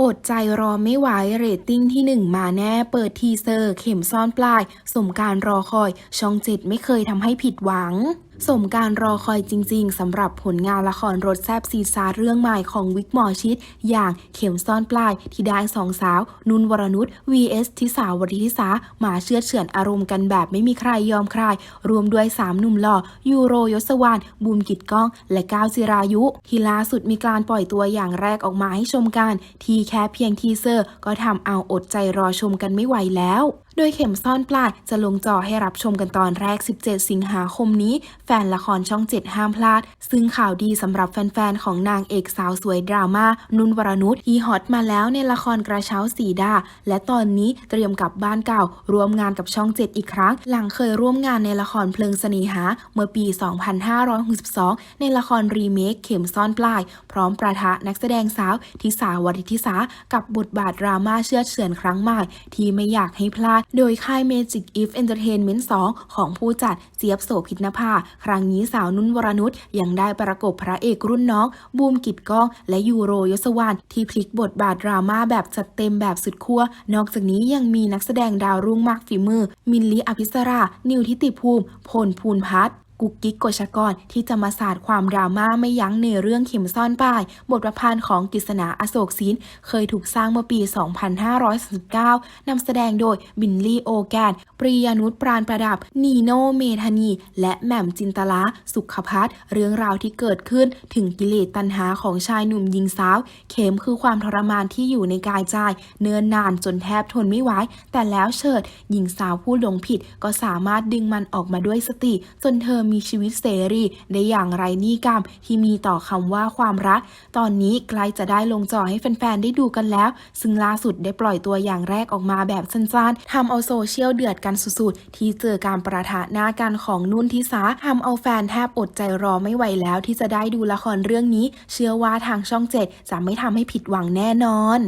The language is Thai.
อดใจรอไม่ไหวเรตติ้งที่หนึ่งมาแน่เปิดทีเซอร์ เข็มซ่อนปลาย สมการรอคอย ช่องเจ็ดไม่เคยทำให้ผิดหวัง สมการรอคอยจริงๆสำหรับผลงานละครรถแซบซีซาเรื่องใหม่ของวิกหมอชิด อย่างเข็มซ่อนปลายที่ได้สองสาว นุนวรนุช vs ทิสาวริทิสามาเชื่อเฉือนอารมณ์กันแบบไม่มีใครยอมใคร รวมด้วยสามหนุ่มหล่อ ยูโรยศวรรณบูมกิตก้อง และก้าวจิรายุที่ล่าสุดมีการปล่อยตัวอย่างแรกออกมาให้ชมกัน ทีแค่เพียงทีเซอร์ ก็ทำเอาอดใจรอชมกันไม่ไหวแล้ว โดยเข็มซ่อนปลายจะลงจอให้รับชมกันตอนแรก 17 สิงหาคมนี้ แฟนละครช่อง 7 ห้ามพลาด ซึ่งข่าวดีสำหรับแฟนๆ ของนางเอกสาวสวยดราม่า นุนวรนุชที่ฮอตมาแล้วในละครกระเช้าสีดา และตอนนี้เตรียมกลับบ้านเก่า ร่วมงานกับช่อง 7 อีกครั้ง หลังเคยร่วมงานในละครเพลิงเสน่หา เมื่อปี 2562 ในละครรีเมคเข็มซ่อนปลาย พร้อมประทะนักแสดงสาวทิสาวริทิสากับบทบาทดราม่าเชื่อเฉือนครั้งใหม่ที่ไม่อยากให้พลาดโดยค่าย Magic If Entertainment 2 ของผู้จัดเจี๊ยบโสภิตนภา ครั้งนี้สาวนุ่นวรนุชยังได้ประกบพระเอกรุ่นน้อง บูมกิตก้อง และยูโรยศวรรณที่พลิกบทบาทดราม่าแบบจัดเต็มแบบสุดขั้ว นอกจากนี้ยังมีนักแสดงดาวรุ่งมากฝีมือ มินลีอภิสรา นิวทิติภูมิ พลภูนพัฒน์ กุ๊กกิ๊กกชกรที่จะมาสาดความดราม่าไม่ยั้งในเรื่องเข็มซ่อนป้าย บทประพันธ์ของกฤษณาอโศกศิลป์เคยถูกสร้างเมื่อปี 2539นำแสดงโดยบินลี่โอแกน ปริยานุชปราณประดับ นีโนเมธานี และแหม่มจินตลาสุขพัฒน์เรื่องราวที่เกิดขึ้นถึงกิเลสตัณหาของชายหนุ่มหญิงสาว เข็มคือความทรมานที่อยู่ในกายใจ เนิ่นนานจนแทบทนไม่ไหวแต่แล้วเฉิดหญิงสาวผู้หลงผิดก็สามารถดึงมันออกมาด้วยสติ จนเธอมีชีวิตเสรีได้อย่างไรนี่กรรมที่มีต่อคำว่าความรัก ตอนนี้ใกล้จะได้ลงจอให้แฟนๆ ได้ดูกันแล้ว ซึ่งล่าสุดได้ปล่อยตัวอย่างแรกออกมาแบบสั้นๆทำเอาโซเชียลเดือดกันสุดๆ ที่เจอการประทะหน้ากันของนุ่นทิสาทำเอาแฟนแทบอดใจรอไม่ไหวแล้วที่จะได้ดูละครเรื่องนี้ เชื่อว่าทางช่องเจ็ดจะไม่ทำให้ผิดหวังแน่นอน